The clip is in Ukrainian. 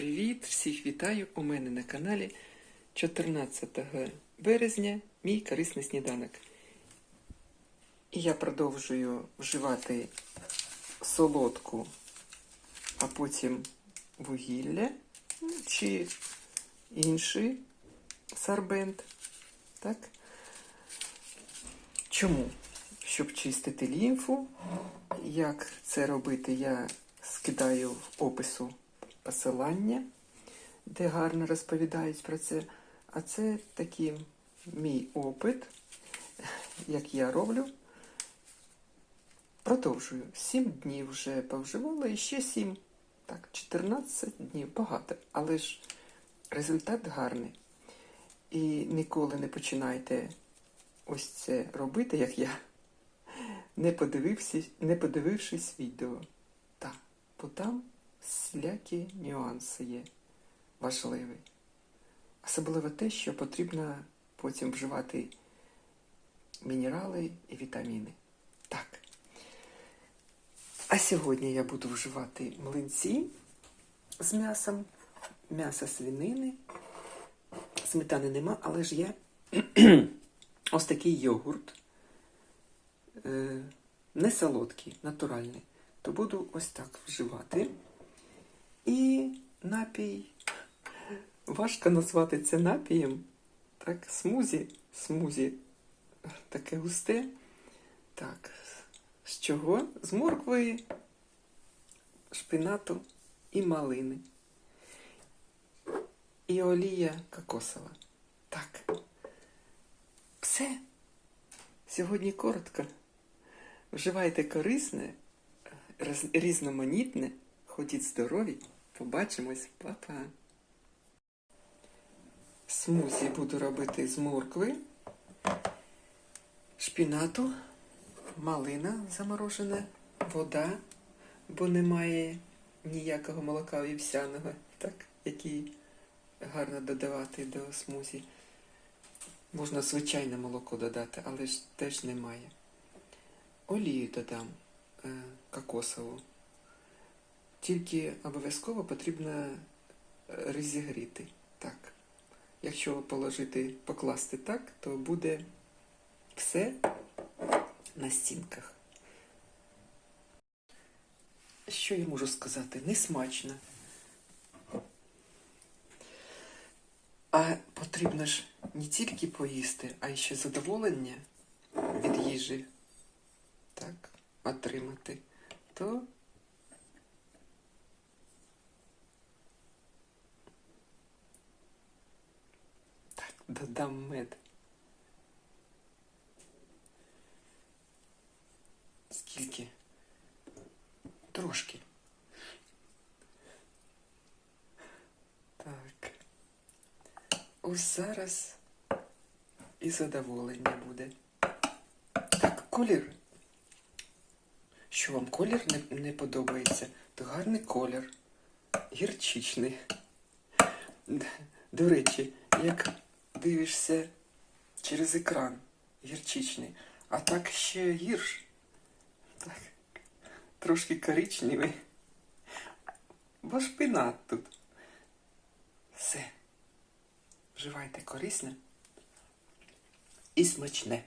привіт! Всіх вітаю у мене на каналі 14 березня мій корисний сніданок. І я продовжую вживати солодку, а потім вугілля ну, чи інший сорбент. Так? Чому? Щоб чистити лімфу. Як це робити, я скидаю в опису посилання, де гарно розповідають про це. А це такий мій опит, як я роблю. Продовжую. Сім днів вже повживала і ще сім. Так, 14 днів. Багато. Але ж результат гарний. І ніколи не починайте ось це робити, як я, не подивившись, не подивившись відео. Так, бо там всілякі нюанси є важливі. Особливо те, що потрібно потім вживати мінерали і вітаміни. Так. А сьогодні я буду вживати млинці з м'ясом, м'ясо свинини. Сметани нема, але ж є ось такий йогурт. Е, не солодкий, натуральний. То буду ось так вживати. І напій. Важко назвати це напієм. Так, смузі, смузі таке густе. Так, з чого? З моркви, шпинату і малини. І олія кокосова. Так. Все. Сьогодні коротко. Вживайте корисне, різноманітне, ходіть здорові. Побачимось, Па-па. Смузі буду робити з моркви, шпінату, малина заморожена, вода, бо немає ніякого молока вівсяного, так, який гарно додавати до смузі. Можна звичайне молоко додати, але ж теж немає. Олію додам е, кокосову. Тільки обов'язково потрібно е, розігріти. Так. Якщо положити, покласти так, то буде все на стінках. Що я можу сказати? Несмачно. А потрібно ж не тільки поїсти, а ще задоволення від їжі так, отримати, то так, додам мед. Скільки? Трошки. Так. Ось зараз і задоволення буде. Так, колір. Що вам колір не, не подобається? То гарний колір. Гірчичний. До речі, як дивишся через екран гірчичний, а так ще гірш. Так, трошки коричневий. Бо шпинат тут. Все. Вживайте корисне і смачне.